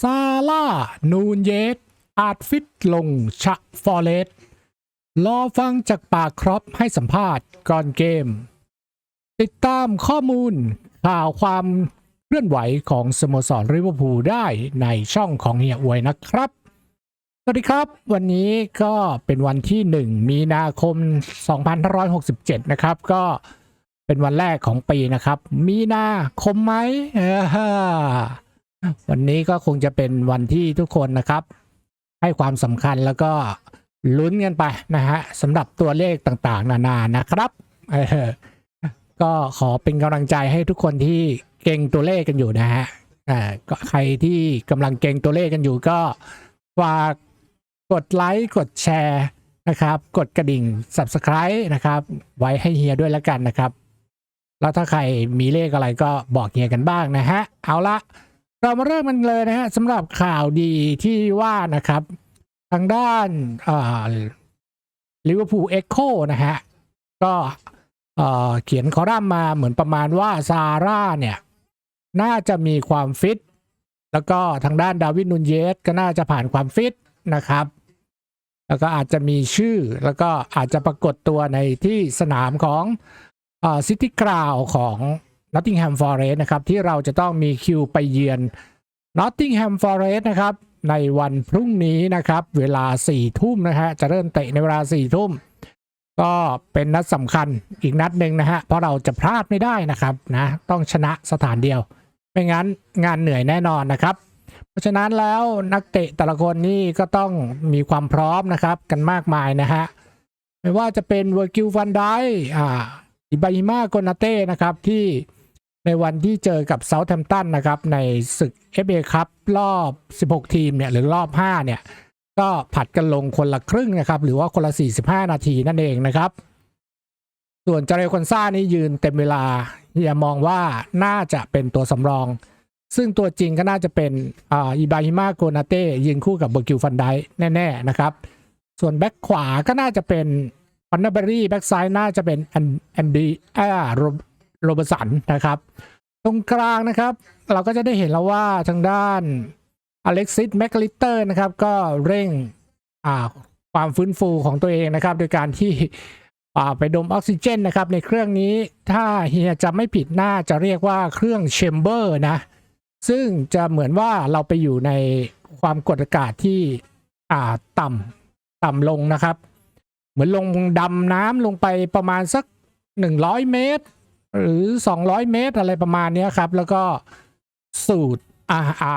ซาร่า นูนเยสอาจฟิตลงชะฟอร์เรสต์รอฟังจากปากครอปให้สัมภาษณ์ก่อนเกม ติดตามข้อมูลข่าวความเคลื่อนไหวของสโมสรริเวอร์พูลได้ในช่องของเฮียอวยนะครับ สวัสดีครับ วันนี้ก็เป็นวันที่ 1 มีนาคม 2567 นะครับ ก็เป็นวันแรกของปีนะครับ มีนาคมไหมเออ วันนี้ก็คงจะเป็นวันที่ทุกคนนะครับ ให้ความสำคัญแล้วก็ลุ้นกันไปนะฮะสำหรับตัวเลขต่างๆ นานานะครับก็ขอเป็นกำลังใจให้ทุกคนที่เก่งตัวเลขกันอยู่นะฮะอ่าก็ใครที่กำลังเก่งตัวเลขกันอยู่ก็ฝากกดไลค์กดแชร์นะครับ กดกระดิ่ง Subscribe นะครับ ไว้ให้เฮียด้วยแล้วกันนะครับ แล้วถ้าใครมีเลขอะไรก็บอกเฮียกันบ้างนะฮะ เอาละ เรามาเริ่มกันเลยนะฮะสำหรับข่าวดีที่ว่านะครับ ทางด้านลิเวอร์พูลเอ็กโคนะฮะ ก็เอ่อเขียนคอลัมน์มาเหมือนประมาณว่าซาร่าเนี่ย น่าจะมีความฟิต แล้วก็ทางด้านดาวิดนูนเยสก็น่าจะผ่านความฟิตนะครับ แล้วก็อาจจะมีชื่อแล้วก็อาจจะปรากฏตัวในที่สนามของซิตี้กราวของ Nottingham Forest นะครับที่เราจะต้องมีคิวไปเยือน Nottingham Forest นะครับในวันพรุ่งนี้นะครับเวลา4ทุ่มนะฮะจะเริ่มเตะในเวลา4ทุ่มก็เป็นนัดสำคัญอีกนัดหนึ่งนะฮะเพราะเราจะพลาดไม่ได้นะครับนะต้องชนะสถานเดียว ไม่งั้นงานเหนื่อยแน่นอนนะครับ เพราะฉะนั้นแล้วนักเตะแต่ละคนนี่ก็ต้องมีความพร้อมนะครับกันมากมายนะฮะไม่ว่าจะเป็นเวอร์กิลฟันไดอ่าอิบาฮิมาโกนาเต้นะครับที่ ในวันที่เจอกับเซาท์แฮมป์ตันนะครับ ในศึก FA คัพรอบ 16 ทีมเนี่ยหรือรอบ 5 เนี่ย ก็ผัดกันลงคนละครึ่งนะครับ หรือว่าคนละ 45 นาทีนั่นเองนะครับ ส่วนจาเรคอนซ่านี่ยืนเต็มเวลาอย่ามองว่าน่าจะเป็นตัวสำรอง ซึ่งตัวจริงก็น่าจะเป็นอิบาฮิมาโกนาเต้ยืนคู่กับเบอร์กิลฟันไดแน่ ๆ นะครับ ส่วนแบ็คขวาก็น่าจะเป็นฟันเนอร์เบอรี่แบ็คซ้ายน่าจะเป็นแอนแอนดีอ่า โรเบร์สันนะครับ ตรงกลางนะครับ เราก็จะได้เห็นแล้วว่าทางด้านอเล็กซิสแมคลิเตอร์นะครับ ก็เร่งอ่าความฟื้นฟูของตัวเองนะครับ โดยการที่ไปดมออกซิเจนนะครับ ในเครื่องนี้ถ้าเฮียจะไม่ผิดน่าจะเรียกว่าเครื่องแชมเบอร์นะ ซึ่งจะเหมือนว่าเราไปอยู่ในความกดอากาศที่ต่ำต่ำลงนะครับ เหมือนลงดำน้ำลงไปประมาณสัก 100 เมตร หรือ 200 เมตรอะไรประมาณนี้ครับ แล้วก็สูดอาอา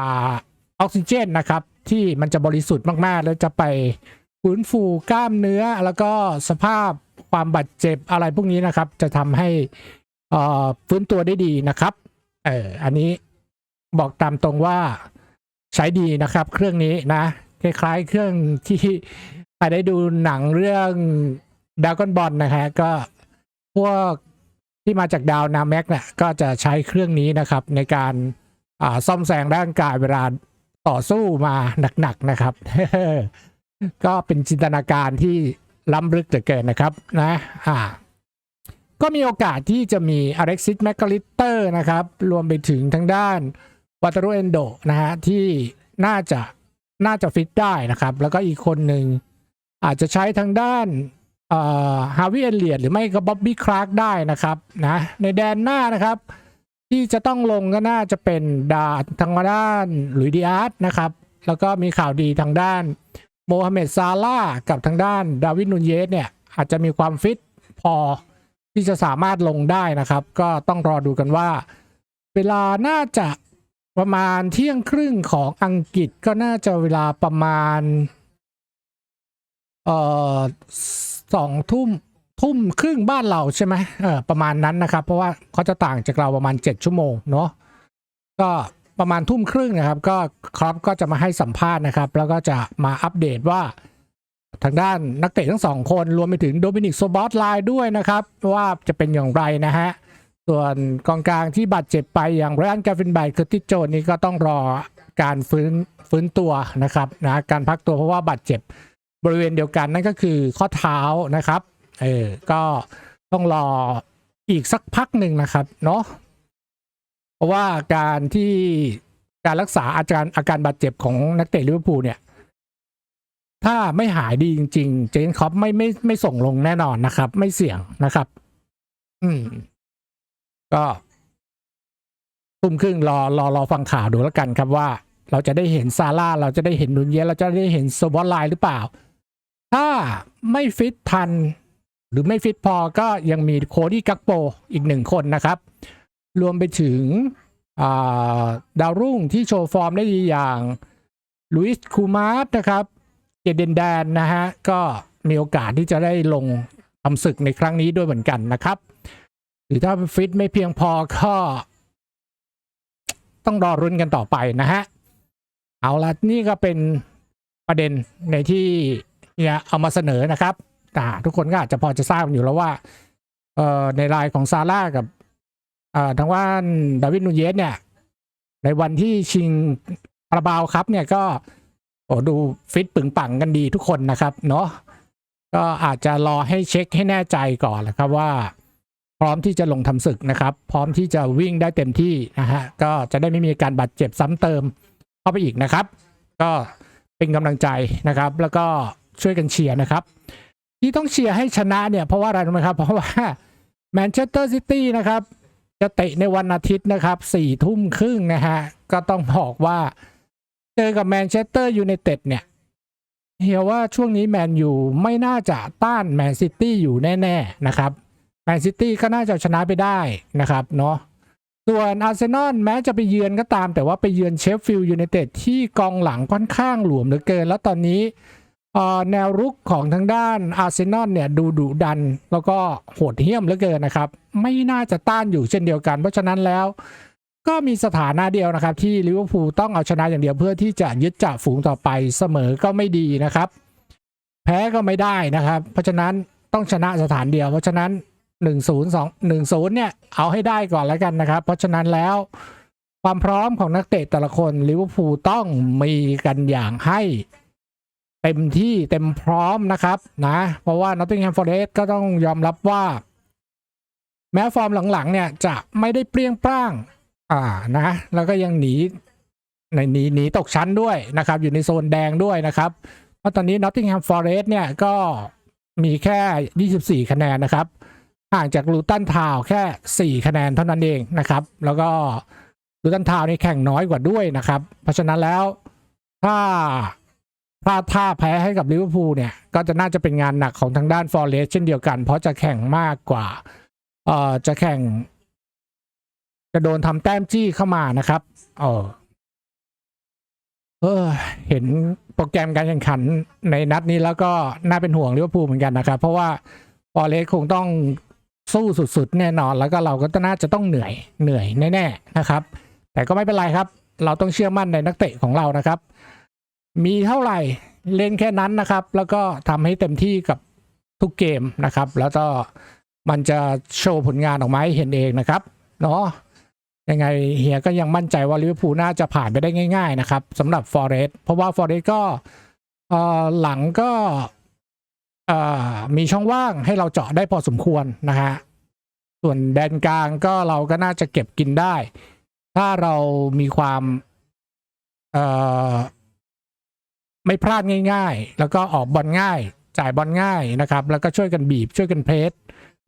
ออกซิเจนนะครับ ที่มันจะบริสุทธิ์มาก ๆ แล้วจะไปฟื้นฟูกล้ามเนื้อ แล้วก็สภาพความบาดเจ็บอะไรพวกนี้นะครับ จะทำให้อ่อฟื้นตัวได้ดีนะครับเอออันนี้บอกตามตรงว่าใช้ดีนะครับ เครื่องนี้นะ คล้ายๆ เครื่องที่ใครได้ดูหนังเรื่องดากอนบอลนะฮะก็พวก ที่มาจากดาวนาแม็กเนี่ยก็จะใช้เครื่องนี้นะครับในการาซ่อมแซงร่างกายเวลาต่อสู้มาหนักๆนะครับ ก็เป็นจินตนาการที่ล้ำลึกเหลือเกินนะครับนะอ่าก็มีโอกาสที่จะมีอเล็กซิสแมคคาลิเตอร์นะครับ รวมไปถึงทางด้านวัตโรเอนโดนะฮะที่น่าจะน่าจะฟิตได้นะครับ แล้วก็อีกคนหนึ่งอาจจะใช้ทางด้าน ฮาวิเอเลียดหรือไม่ก็บ๊อบบี้คลาร์กได้นะครับนะในแดนหน้านะครับ ที่จะต้องลงก็น่าจะเป็นดาทางด้านลุยดิอาร์ตนะครับ แล้วก็มีข่าวดีทางด้านโมฮัมเหม็ดซาลาห์กับทางด้านดาวิดนูนเยสเนี่ย อาจจะมีความฟิตพอที่จะสามารถลงได้นะครับ ก็ต้องรอดูกันว่า เวลาน่าจะประมาณเที่ยงครึ่งของอังกฤษก็น่าจะเวลาประมาณ เอ่อ สองทุ่มทุ่มครึ่งบ้านเราใช่ไหมเออประมาณนั้นนะครับ เพราะว่าเขาจะต่างจากเราประมาณเจ็ดชั่วโมงเนาะก็ประมาณทุ่มครึ่งนะครับ ก็ครับก็จะมาให้สัมภาษณ์นะครับ แล้วก็จะมาอัปเดตว่าทางด้านนักเตะทั้งสองคนรวมไปถึงโดมินิกโซบอสไลน์ด้วยนะครับ ว่าจะเป็นอย่างไรนะฮะ ส่วนกองกลางที่บาดเจ็บไปอย่างไรอันกาฟินไบคือติโจนนี่ก็ต้องรอการฟื้นฟื้นตัวนะครับนะการพักตัวเพราะว่าบาดเจ็บ บริเวณเดียวกันนั่นก็คือข้อเท้านะครับ เออ ก็ต้องรออีกสักพักหนึ่งนะครับเนาะ เพราะว่าการที่การรักษาอาการอาการบาดเจ็บของนักเตะลิเวอร์พูลเนี่ย ถ้าไม่หายดีจริง ๆ เจนคอปไม่ไม่ไม่ส่งลงแน่นอนนะครับ ไม่เสี่ยงนะครับ อืม ก็ทุ่มครึ่งรอรอรอฟังข่าวดูแล้วกันครับว่า เราจะได้เห็นซาร่าเราจะได้เห็นนุนเยเราจะได้เห็นโซบอลไลหรือเปล่า ถ้าไม่ฟิตทัน หรือไม่ฟิตพอก็ยังมีโคดี้กักโปอีกหนึ่งคนนะครับ รวมไปถึงาดาวรุ่งที่โชว์ฟอร์มได้ดีอย่างลุยส์คูมาร์นะครับเจเดนแดนนะฮะ ก็มีโอกาสที่จะได้ลงทำศึกในครั้งนี้ด้วยเหมือนกันนะครับ หรือถ้าฟิตไม่เพียงพอก็ต้องรอรุ้นกันต่อไปนะฮะ เอาละนี่ก็เป็นประเด็นในที่ เนี่ยเอามาเสนอนะครับอ่าทุกคนก็อาจจะพอจะทราบอยู่แล้วว่าเอ่อในรายของซาร่ากับอ่าทางว่านดาวิดนูเยสเนี่ย ในวันที่ชิงคาราบาวครับเนี่ยก็โอ้ดูฟิตปึงปังกันดีทุกคนนะครับเนาะก็อาจจะรอให้เช็คให้แน่ใจก่อนแหละครับว่า พร้อมที่จะลงทำศึกนะครับ พร้อมที่จะวิ่งได้เต็มที่นะฮะก็จะได้ไม่มีการบาดเจ็บซ้ำเติมเข้าไปอีกนะครับ ก็เป็นกำลังใจนะครับ แล้วก็ ช่วยกันเชียร์นะครับ ที่ต้องเชียร์ให้ชนะเนี่ยเพราะว่าอะไรรู้ไหมครับ เพราะว่าแมนเชสเตอร์ซิตี้นะครับ จะเตะในวันอาทิตย์นะครับสี่ทุ่มครึ่งนะฮะ ก็ต้องบอกว่า เจอกับแมนเชสเตอร์ยูไนเต็ดเนี่ยเฮียว่าช่วงนี้แมนยูไม่น่าจะต้านแมนซิตี้อยู่แน่ ๆ นะครับแมนซิตี้ก็น่าจะชนะไปได้นะครับเนาะส่วนอาร์เซนอลแม้จะไปเยือนก็ตาม แต่ว่าไปเยือนเชฟฟิลด์ยูไนเต็ดที่กองหลังค่อนข้างหลวมเหลือเกิน แล้วตอนนี้ แนวรุกของทางด้านอาร์เซนอลเนี่ยดูดุดัน แล้วก็โหดเหี้ยมเหลือเกินนะครับ ไม่น่าจะต้านอยู่เช่นเดียวกัน เพราะฉะนั้นแล้วก็มีสถานะเดียวนะครับ ที่ลิเวอร์พูลต้องเอาชนะอย่างเดียวเพื่อที่จะยึดจ่าฝูงต่อไปเสมอก็ไม่ดีนะครับ แพ้ก็ไม่ได้นะครับ เพราะฉะนั้นต้องชนะสถานเดียว เพราะฉะนั้น 1 0 2 1 0เนี่ยเอาให้ได้ก่อนแล้วกันนะครับ เพราะฉะนั้นแล้วความพร้อมของนักเตะแต่ละคนลิเวอร์พูลต้องมีกันอย่างให้ เต็มที่เต็มพร้อมนะครับนะเพราะว่า Nottingham Forest ก็ต้องยอมรับว่า แม้ฟอร์มหลังๆ เนี่ยจะไม่ได้เปรี้ยงปร้าง อ่านะ แล้วก็ยังหนีในหนีหนีตกชั้นด้วยนะครับ อยู่ในโซนแดงด้วยนะครับ เพราะตอนนี้ Nottingham Forest เนี่ยก็มีแค่ 24 คะแนนนะครับ ห่างจากลูตันทาวแค่ 4 คะแนนเท่านั้นเองนะครับ แล้วก็ลูตันทาวนี่แข่งน้อยกว่าด้วยนะครับ เพราะฉะนั้นแล้วถ้า พลาดท่าแพ้ให้กับลิเวอร์พูลเนี่ย ก็จะน่าจะเป็นงานหนักของทางด้านฟอร์เรสเช่นเดียวกัน เพราะจะแข่งมากกว่า เอ่อจะแข่ง จะโดนทำแต้มจี้เข้ามานะครับ เออเออเห็นโปรแกรมการแข่งขันในนัดนี้แล้วก็น่าเป็นห่วงลิเวอร์พูลเหมือนกันนะครับ เพราะว่าฟอร์เรสคงต้องสู้สุดๆ แน่นอน แล้วก็เราก็น่าจะต้องเหนื่อยเหนื่อยแน่ๆนะครับ แต่ก็ไม่เป็นไรครับ เราต้องเชื่อมั่นในนักเตะของเรานะครับ มีเท่าไหร่เล่นแค่นั้นนะครับ แล้วก็ทำให้เต็มที่กับทุกเกมนะครับ แล้วก็มันจะโชว์ผลงานออกมาให้เห็นเองนะครับเนาะยังไงเฮียก็ยังมั่นใจว่าลิเวอร์พูลน่าจะผ่านไปได้ง่าย ๆ นะครับสำหรับฟอร์เรสเพราะว่าฟอร์เรสก็หลังก็มีช่องว่างให้เราเจาะได้พอสมควรนะฮะส่วนแดนกลางก็เราก็น่าจะเก็บกินได้ ถ้าเรามีความ ไม่พลาดง่าย ๆ แล้วก็ออกบอลง่าย จ่ายบอลง่ายนะครับ แล้วก็ช่วยกันบีบช่วยกันเพรส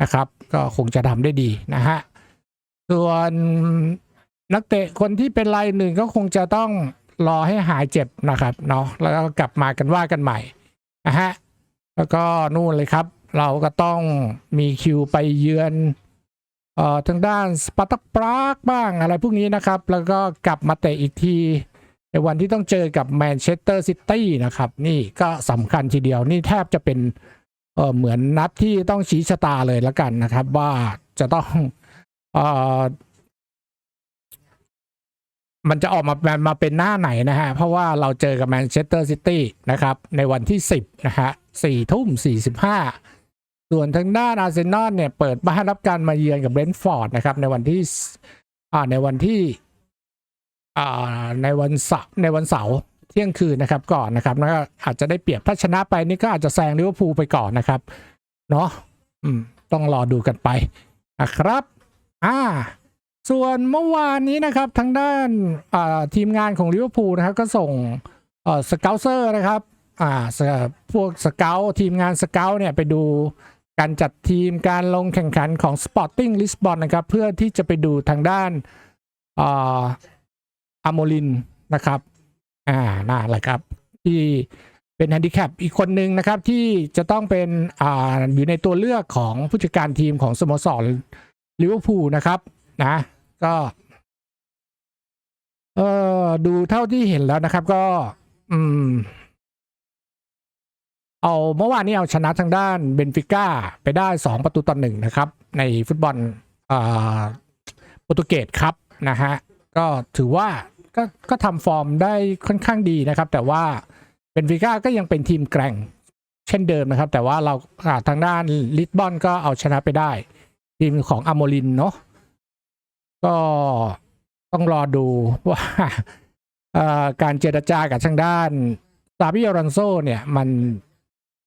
นะครับ ก็คงจะทำได้ดีนะฮะส่วนนักเตะคนที่เป็นรายหนึ่งก็คงจะต้องรอให้หายเจ็บนะครับเนาะแล้วก็กลับมากันว่ากันใหม่นะฮะแล้วก็นู่นเลยครับ เราก็ต้องมีคิวไปเยือนเอ่อทางด้านสปาร์ตักปรากบ้างอะไรพวกนี้นะครับ แล้วก็กลับมาเตะอีกที ในวันที่ต้องเจอกับแมนเชสเตอร์ซิตี้นะครับ นี่ก็สำคัญทีเดียวนี่แทบจะเป็นเออเหมือนนัดที่ต้องชี้ชะตาเลยแล้วกันนะครับ ว่าจะต้องเออมันจะออกมามามาเป็นหน้าไหนนะฮะ เพราะว่าเราเจอกับแมนเชสเตอร์ซิตี้นะครับ ในวันที่ 10 นะฮะสี่ทุ่มสี่สิบห้าส่วนทางด้านอาร์เซนอลเนี่ย เปิดบ้านรับการมาเยือนกับเบรนท์ฟอร์ดนะครับ ในวันที่อ่าในวันที่ ในวันเสาร์ในวันเสาร์เที่ยงคืนนะครับก่อนนะครับแล้วก็อาจจะได้เปรียบถ้าชนะไปนี่ก็อาจจะแซงลิเวอร์พูลไปก่อนนะครับเนาะอืมต้องรอดูกันไปนะครับอ่าส่วนเมื่อวานนี้นะครับทางด้านทีมงานของลิเวอร์พูลนะครับก็ส่งสเกลเซอร์นะครับอ่าพวกสเกลทีมงานสเกลเนี่ยไปดูการจัดทีมการลงแข่งขันของ Sporting Lisbon นะครับ เพื่อที่จะไปดูทางด้าน อโมลินนะครับ อ่าน่าแหละครับ ที่เป็นแฮนดิแคปอีกคนหนึ่งนะครับ ที่จะต้องเป็นอ่าอยู่ในตัวเลือกของผู้จัดการทีมของสโมสรลิเวอร์พูลนะครับ นะ ก็เออดูเท่าที่เห็นแล้วนะครับ ก็ อืม เอาเมื่อวานนี้เอาชนะทางด้านเบนฟิก้าไปได้สองประตูต่อหนึ่งนะครับ ในฟุตบอลโปรตุเกสครับนะฮะ ก็ถือว่า ก็ก็ทำฟอร์มได้ค่อนข้างดีนะครับ แต่ว่าเบนฟิก้าก็ยังเป็นทีมแกร่งเช่นเดิมนะครับ แต่ว่าเราทางด้านลิสบอนก็เอาชนะไปได้ ทีมของอโมลินเนาะก็ต้องรอดูว่าการเจรจากับทางด้านซาบิอรอนโซเนี่ยมัน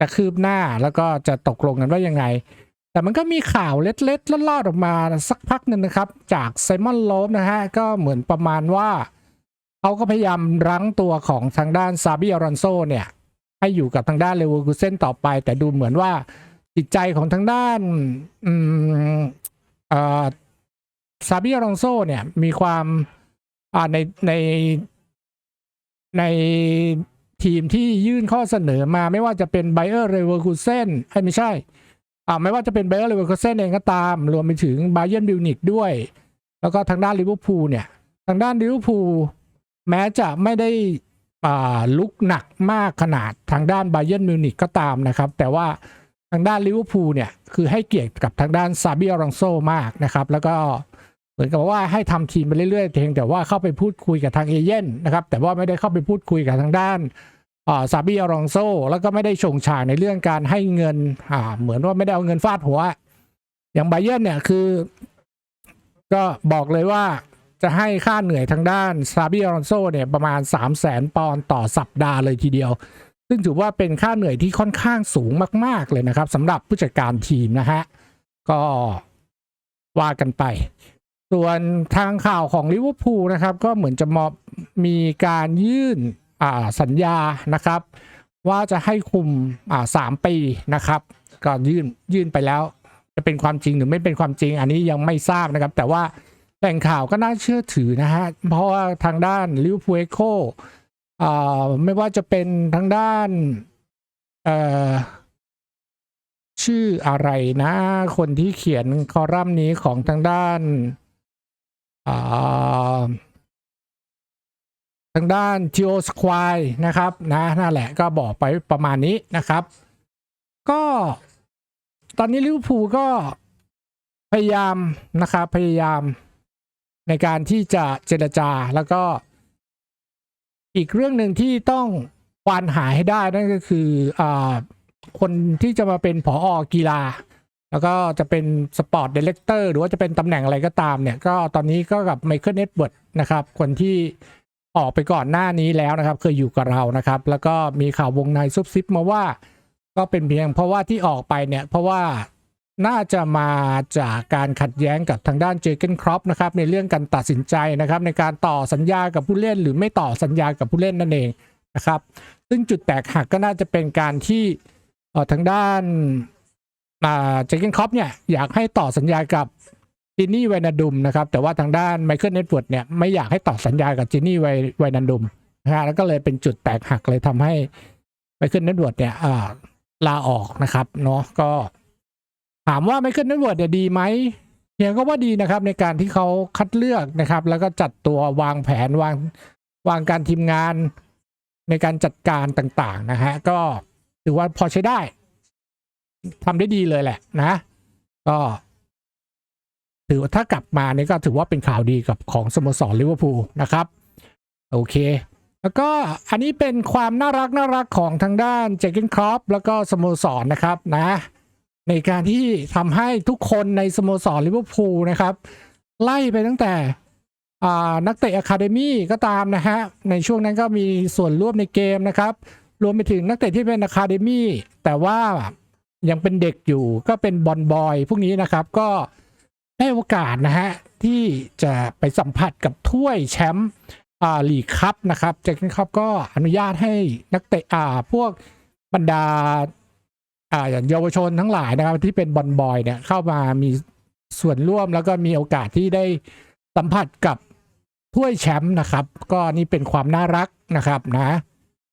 จะคืบหน้าแล้วก็จะตกลงกันว่ายังไง แต่มันก็มีข่าวเล็ดๆลอดๆออกมาสักพักหนึ่งนะครับ จากไซมอนโลฟนะฮะ ก็เหมือนประมาณว่า เขาก็พยายามรั้งตัวของทางด้านซาบิอรอนโซเนี่ย ให้อยู่กับทางด้านเลเวอร์คูเซนต่อไป แต่ดูเหมือนว่าจิตใจของทางด้านซาบิอลองโซเนี่ยมีความในในในทีมที่ยื่นข้อเสนอมาไม่ว่าจะเป็นไบเออร์เรเวอร์คูเซนไม่ใช่อ่าไม่ว่าจะเป็นไบเออร์เรเวอร์คูเซนเองก็ตาม รวมไปถึงไบเยนบิวนิกด้วย แล้วก็ทางด้านลิเวอร์พูลเนี่ย ทางด้านลิเวอร์พูล แม้จะไม่ได้ลุกหนักมากขนาดทางด้านไบเยนมิวนิกก็ตามนะครับ แต่ว่าทางด้านลิเวอร์พูลเนี่ย คือให้เกียรติกับทางด้านซาบิอลองโซมากนะครับ แล้วก็เหมือนกับว่าให้ทำทีมไปเรื่อยๆเพียงแต่ว่าเข้าไปพูดคุยกับทางเอเย่นนะครับ แต่ว่าไม่ได้เข้าไปพูดคุยกับทางด้านซาบิอารองโซแล้วก็ไม่ได้ชงชางในเรื่องการให้เงินเหมือนว่าไม่ได้เอาเงินฟาดหัว อย่างไบเยนเนี่ยคือ ก็บอกเลยว่า จะให้ค่าเหนื่อยทางด้านซาบิอรองโซเนี่ยประมาณ 3 0 0แสนปอนด์ต่อสัปดาห์เลยทีเดียว ซึ่งถือว่าเป็นค่าเหนื่อยที่ค่อนข้างสูงมาก ๆ เลยนะครับสำหรับผู้จัดการทีมนะฮะ ก็ว่ากันไป ส่วนทางข่าวของลิเวอร์พูลนะครับ ก็เหมือนจะมอบมีการยื่นอ่าสัญญานะครับ ว่าจะให้คุมอ่าสามปีนะครับก็ยื่นยื่นไปแล้ว จะเป็นความจริงหรือไม่เป็นความจริง อันนี้ยังไม่ทราบนะครับ แต่ว่า แหล่งข่าวก็น่าเชื่อถือนะฮะ เพราะว่าทางด้านลิวพูเอโคไม่ว่าจะเป็นทางด้านชื่ออะไรนะ คนที่เขียนคอลัมน์นี้ของทางด้านทางด้าน Geo Squire นะครับนะนั่นแหละก็บอกไปประมาณนี้นะครับ ก็ตอนนี้ลิเวอร์พูลก็พยายามนะครับพยายาม ในการที่จะเจรจาแล้วก็ อีกเรื่องหนึ่งที่ต้องควานหาให้ได้นั่นก็คืออ่าคนที่จะมาเป็นผออกีฬา แล้วก็จะเป็นสปอร์ตดีเลกเตอร์หรือว่าจะเป็นตำแหน่งอะไรก็ตามเนี่ย ก็ตอนนี้ก็กับไมเคิลเน็ตเวิร์ดนะครับ คนที่ออกไปก่อนหน้านี้แล้วนะครับ เคยอยู่กับเรานะครับ แล้วก็มีข่าววงในซุบซิบมาว่า ก็เป็นเพียงเพราะว่าที่ออกไปเนี่ย เพราะว่า น่าจะมาจากการขัดแย้งกับทางด้านเจเกนครอปนะครับในเรื่องการตัดสินใจนะครับในการต่อสัญญากับผู้เล่น หรือไม่ต่อสัญญากับผู้เล่นนั่นเองนะครับซึ่งจุดแตกหักก็น่าจะเป็นการที่ทางด้านเจเกนครอปเนี่ยอยากให้ต่อสัญญากับจินนี่ไวนาดุมนะครับแต่ว่าทางด้านไมเคิลเน็ตเวิร์ดเนี่ยไม่อยากให้ต่อสัญญากับจินนี่ไวไวนาดุมนะฮะแล้วก็เลยเป็นจุดแตกหักเลยทำให้ไมเคิลเน็ตเวิร์ดเนี่ยลาออกนะครับเนาะก็ ถามว่าไมเคิลเน็ตเวิร์ดเนี่ยดีไหมเฮียก็ว่าดีนะครับในการที่เขาคัดเลือกนะครับ แล้วก็จัดตัววางแผนวางวางการทีมงานในการจัดการต่างๆนะฮะก็ถือว่าพอใช้ได้ทำได้ดีเลยแหละนะ ก็ ถือว่าถ้ากลับมาเนี่ยก็ถือว่าเป็นข่าวดีกับของสโมสรลิเวอร์พูลนะครับ โอเค แล้วก็อันนี้เป็นความน่ารักน่ารักของทางด้านเจคเกนครอปแล้วก็สโมสรนะครับนะ ในการที่ทำให้ทุกคนในสโมสรลิเวอร์พูลนะครับ ไล่ไปตั้งแต่นักเตะอะคาเดมี่ก็ตามนะฮะ ในช่วงนั้นก็มีส่วนร่วมในเกมนะครับ รวมไปถึงนักเตะที่เป็นอะคาเดมี่แต่ว่ายังเป็นเด็กอยู่ก็เป็นบอลบอยพวกนี้นะครับก็ได้โอกาสนะฮะ ที่จะไปสัมผัสกับถ้วยแชมป์อ่าลีกคัพนะครับเจคคัพก็อนุญาตให้นักเตะอาพวกบรรดา อ่าอย่างเยาวชนทั้งหลายนะครับที่เป็นบอลบอยเนี่ยเข้ามามีส่วนร่วมแล้วก็มีโอกาสที่ได้สัมผัสกับถ้วยแชมป์นะครับ ก็นี่เป็นความน่ารักนะครับนะ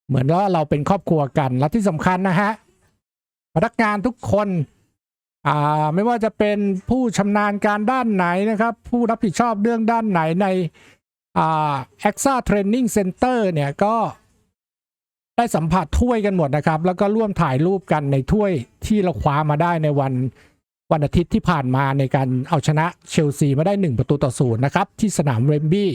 เหมือนว่าเราเป็นครอบครัวกันและที่สำคัญนะฮะพนักงานทุกคนอ่าไม่ว่าจะเป็นผู้ชำนาญการด้านไหนนะครับ ผู้รับผิดชอบเรื่องด้านไหนในอ่า AXA Training Center เนี่ยก็ ได้สัมผัสถ้วยกันหมดนะครับ แล้วก็ร่วมถ่ายรูปกันในถ้วยที่เราคว้ามาได้ในวันวันอาทิตย์ที่ผ่านมาในการเอาชนะเชลซีมาได้ 1 ประตูต่อศูนย์นะครับที่สนามเรมบี้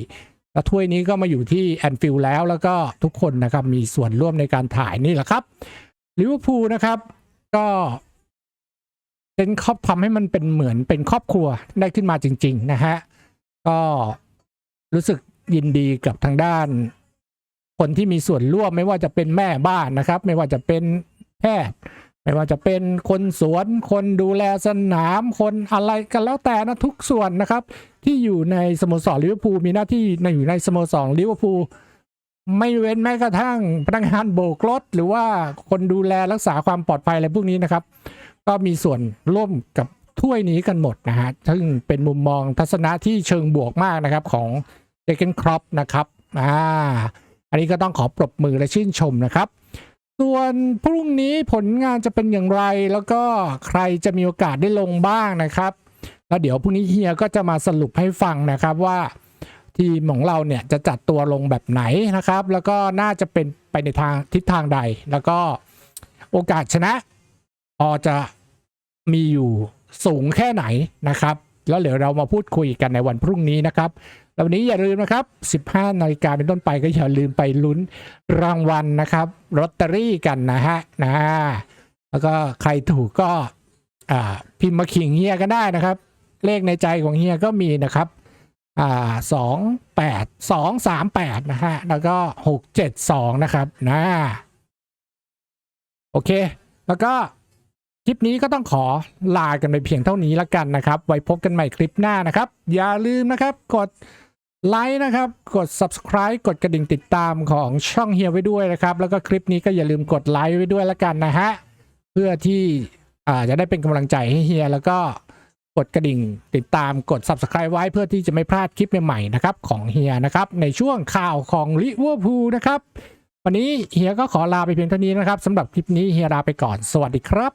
แล้วถ้วยนี้ก็มาอยู่ที่แอนฟิลด์แล้วแล้วก็ทุกคนนะครับมีส่วนร่วมในการถ่ายนี่แหละครับลิเวอร์พูลนะครับ ก็เป็นครอบทำให้มันเป็นเหมือนเป็นครอบครัวได้ขึ้นมาจริง ๆ นะฮะก็รู้สึกยินดีกับทางด้าน คนที่มีส่วนร่วมไม่ว่าจะเป็นแม่บ้านนะครับ ไม่ว่าจะเป็นแพทย์ไม่ว่าจะเป็นคนสวน คนดูแลสนาม คนอะไรกันแล้วแต่นะทุกส่วนนะครับ ที่อยู่ในสโมสรลิเวอร์พูลมีหน้าที่ในอยู่ในสโมสรลิเวอร์พูลไม่เว้นแม้กระทั่งพนักงานโบกรถหรือว่าคนดูแลรักษาความปลอดภัยอะไรพวกนี้นะครับ ก็มีส่วนร่วมกับถ้วยนี้กันหมดนะฮะซึ่งเป็นมุมมองทัศนะที่เชิงบวกมากนะครับของเจเกนครอปนะครับอ่า อันนี้ก็ต้องขอปรบมือและชื่นชมนะครับ ส่วนพรุ่งนี้ผลงานจะเป็นอย่างไรแล้วก็ใครจะมีโอกาสได้ลงบ้างนะครับ แล้วเดี๋ยวพรุ่งนี้เฮียก็จะมาสรุปให้ฟังนะครับว่าทีมของเราเนี่ยจะจัดตัวลงแบบไหนนะครับ แล้วก็น่าจะเป็นไปในทางทิศทางใด แล้วก็โอกาสชนะพอจะมีอยู่สูงแค่ไหนนะครับ แล้วเดี๋ยวเรามาพูดคุยกันในวันพรุ่งนี้นะครับแล้ววันนี้อย่าลืมนะครับ 15 นาฬิกาเป็นต้นไปก็อย่าลืมไปลุ้นรางวัลนะครับลอตเตอรี่กันนะฮะนะแล้วก็ใครถูกก็พิมพ์มาขิงเฮียก็ได้นะครับ เลขในใจของเฮียก็มีนะครับสองแปดสองสามแปดนะฮะ แล้วก็หกเจ็ดสองนะครับนะโอเค แล้วก็ ลิปนี้ก็ต้องขอลากันไปเพียงเท่านี้ละกันนะครับ ไว้พบกันใหม่คลิปหน้านะครับ อย่าลืมนะครับกดไลค์นะครับ กด subscribe กดกระดิ่งติดตามของช่องเฮียไว้ด้วยนะครับ แล้วก็คลิปนี้ก็อย่าลืมกดไลค์ไว้ด้วยละกันนะฮะ เพื่อที่อ่าจะได้เป็นกำลังใจให้เฮียแล้วก็กดกระดิ่งติดตามกด subscribe ไว้เพื่อที่จะไม่พลาดคลิปใหม่ๆนะครับของเฮียนะครับ ในช่วงข่าวของลิเวอร์พูลนะครับ วันนี้เฮียก็ขอลาไปเพียงเท่านี้นะครับสำหรับคลิปนี้เฮียลาไปก่อน สวัสดีครับ